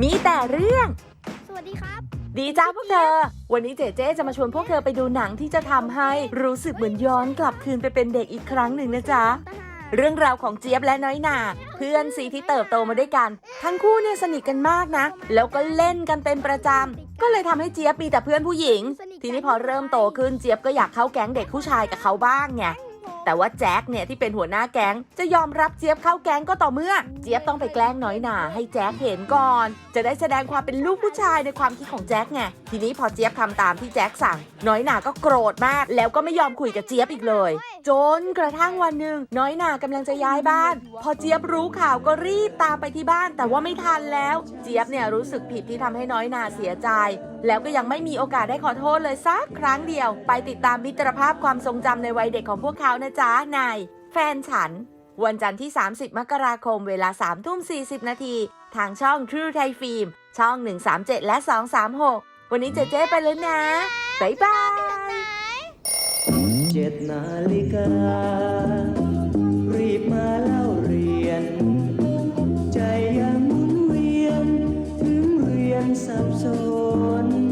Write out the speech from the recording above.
มีแต่เรื่อง สวัสดีครับ ดีจ้าพวกเธอ วันนี้เจเจจะมาชวนพวกเธอไปดูหนังที่จะทำให้รู้สึกเหมือนย้อนกลับคืนไปเป็นเด็กอีกครั้งหนึ่งนะจ๊ะเรื่องราวของเจี๊ยบและน้อยหนาเพื่อนซีที่เติบโตมาด้วยกัน ทั้งคู่เนี่ยสนิทกันมากนะ แล้วก็เล่นกันเป็นประจำ ก็เลยทำให้เจี๊ยบมีแต่เพื่อนผู้หญิง ทีนี้พอเริ่มโตขึ้นเจี๊ยบก็อยากเข้าแก๊งเด็กผู้ชายกับเขาบ้างไง แต่ว่าแจ็คเนี่ยที่เป็นหัวหน้าแก๊งจะยอมรับเจี๊ยบเข้าแก๊งก็ต่อเมื่อ เจี๊ยบต้องไปแกล้งน้อยหนาให้แจ็คเห็นก่อน จะได้แสดงความเป็นลูกผู้ชายในความคิดของแจ็คไงทีนี้พอเจี๊ยบทำตามที่แจ็คสั่ง น้อยหนาก็โกรธมาก แล้วก็ไม่ยอมคุยกับเจี๊ยบอีกเลย จนกระทั่งวันหนึ่งน้อยหนากำลังจะย้ายบ้าน พอเจี๊ยบรู้ข่าวก็รีบตามไปที่บ้าน แต่ว่าไม่ทันแล้ว เจี๊ยบเนี่ยรู้สึกผิดที่ทำให้น้อยหนาเสียใจ แล้วก็ยังไม่มีโอกาสได้ขอโทษเลยสักครั้งเดียว ไปติดตามมิตรภาพความทรงจำในวัยเด็กของพวกเขานะจ๊ะในแฟนฉัน วันจันทร์ที่ 30 มกราคมเวลา3ทุ่ม 40 นาที ทางช่อง True Thai Film ช่อง 137 และ 236 วันนี้เจเจไปแล้วนะ บ๊ายบายเจ็ดนาฬิกา soon.